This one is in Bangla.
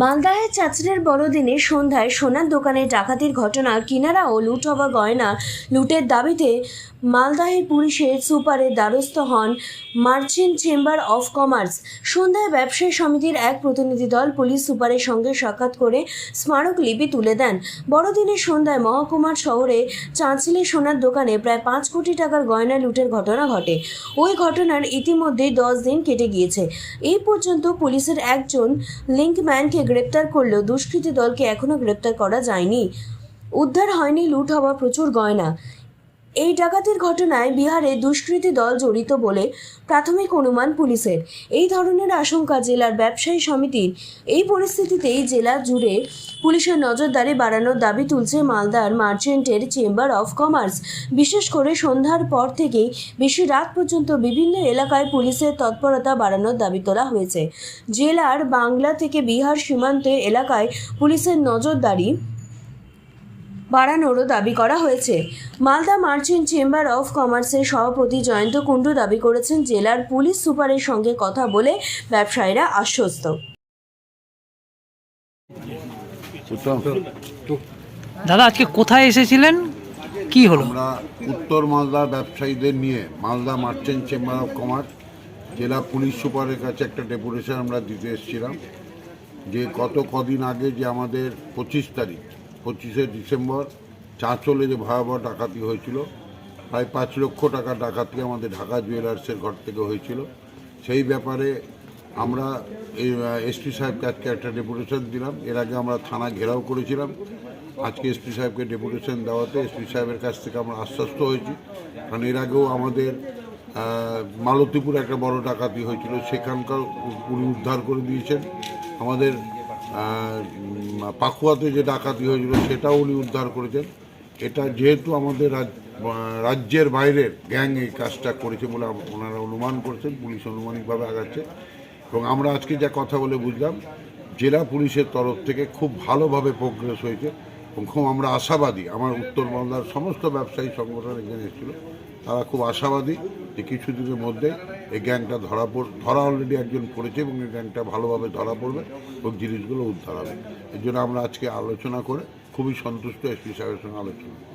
মালদাহের চাচড়ের বড়দিনে সন্ধ্যায় সোনার দোকানে ডাকাতির ঘটনা, কিনারা ও লুট হওয়া গয়না লুটের দাবিতে মালদাহের পুলিশের সুপারের দ্বারস্থ হন মার্চেন্ট চেম্বার অফ কমার্স। সন্ধ্যায় ব্যবসায়ী সমিতির এক প্রতিনিধি দল পুলিশ সুপারের সঙ্গে সাক্ষাৎ করে স্মারকলিপি তুলে দেন। বড়দিনের সন্ধ্যায় মহকুমার শহরে চাঁচিলে সোনার দোকানে প্রায় পাঁচ কোটি টাকার গয়না লুটের ঘটনা ঘটে। ওই ঘটনার ইতিমধ্যেই দশ দিন কেটে গিয়েছে। এই পর্যন্ত পুলিশের একজন লিঙ্কম্যানকে গ্রেপ্তার করলেও দুষ্কৃতী দলকে এখনও গ্রেপ্তার করা যায়নি। উদ্ধার হয়নি লুট হওয়া প্রচুর গয়না। এই ডাকাতির ঘটনায় বিহারে দুষ্কৃতী দল জড়িত বলে প্রাথমিক অনুমান পুলিশের। এই ধরনের আশঙ্কা জেলার ব্যবসায়ী সমিতির। এই পরিস্থিতিতেই জেলা জুড়ে পুলিশের নজরদারি বাড়ানোর দাবি তুলছে মালদার মার্চেন্টের চেম্বার অফ কমার্স। বিশেষ করে সন্ধ্যার পর থেকেই বেশি রাত পর্যন্ত বিভিন্ন এলাকায় পুলিশের তৎপরতা বাড়ানোর দাবি তোলা হয়েছে। জেলার বাংলা থেকে বিহার সীমান্তে এলাকায় পুলিশের নজরদারি বাড়ানোরও দাবি করা হয়েছে। মালদা মার্চেন্ট চেম্বার অফ কমার্সের সভাপতি জয়ন্ত কুণ্ডু দাবি করেছেন জেলার পুলিশ সুপারের সঙ্গে কথা বলে ব্যবসায়ীরা আশ্বস্ত। দাদা আজকে কোথায় এসেছিলেন? কি হলো? আমরা উত্তর মালদা ব্যবসায়ীদের নিয়ে Malda merchant chamber of commerce জেলা পুলিশ সুপারের কাছে একটা ডেপুটেশন আমরা দিতে এসেছিলাম যে গত কদিন আগে যে আমাদের পঁচিশ তারিখ পঁচিশে ডিসেম্বর চাঁচলে যে ভয়াবহ ডাকাতি হয়েছিল। প্রায় পাঁচ লক্ষ টাকা ডাকাতি আমাদের ঢাকা জুয়েলার্সের ঘর থেকে হয়েছিল। সেই ব্যাপারে আমরা এসপি সাহেবকে আজকে একটা ডেপুটেশন দিলাম। এর আগে আমরা থানা ঘেরাও করেছিলাম। আজকে এসপি সাহেবকে ডেপুটেশন দেওয়াতে এসপি সাহেবের কাছ থেকে আমরা আশ্বস্ত হয়েছি। কারণ এর আগেও আমাদের মালতীপুর একটা বড় ডাকাতি হয়েছিল। সেখানকার উনি উদ্ধার করে দিয়েছেন। আমাদের পাকুয়াতে যে ডাকাতি হয়েছিল সেটাও উনি উদ্ধার করেছেন। এটা যেহেতু আমাদের রাজ- রাজ্যের বাইরের গ্যাং এই কাজটা করেছে বলে ওনারা অনুমান করেছেন, পুলিশ অনুমানিকভাবে আগাচ্ছে। এবং আমরা আজকে যা কথা বলে বুঝলাম, জেলা পুলিশের তরফ থেকে খুব ভালোভাবে প্রোগ্রেস হয়েছে। খুব আমরা আশাবাদী। আমার উত্তর বাংলার সমস্ত ব্যবসায়ী সংগঠন এখানে এসেছিল। তারা খুব আশাবাদী যে কিছুদিনের মধ্যে এই গ্যাংটা ধরা পড়, ধরা অলরেডি একজন পড়েছে এবং এই গ্যাংটা ভালোভাবে ধরা পড়বে এবং জিনিসগুলো উদ্ধার হবে। এর জন্য আমরা আজকে আলোচনা করে খুবই সন্তুষ্ট এসপি সাহেবের সঙ্গে আলোচনা।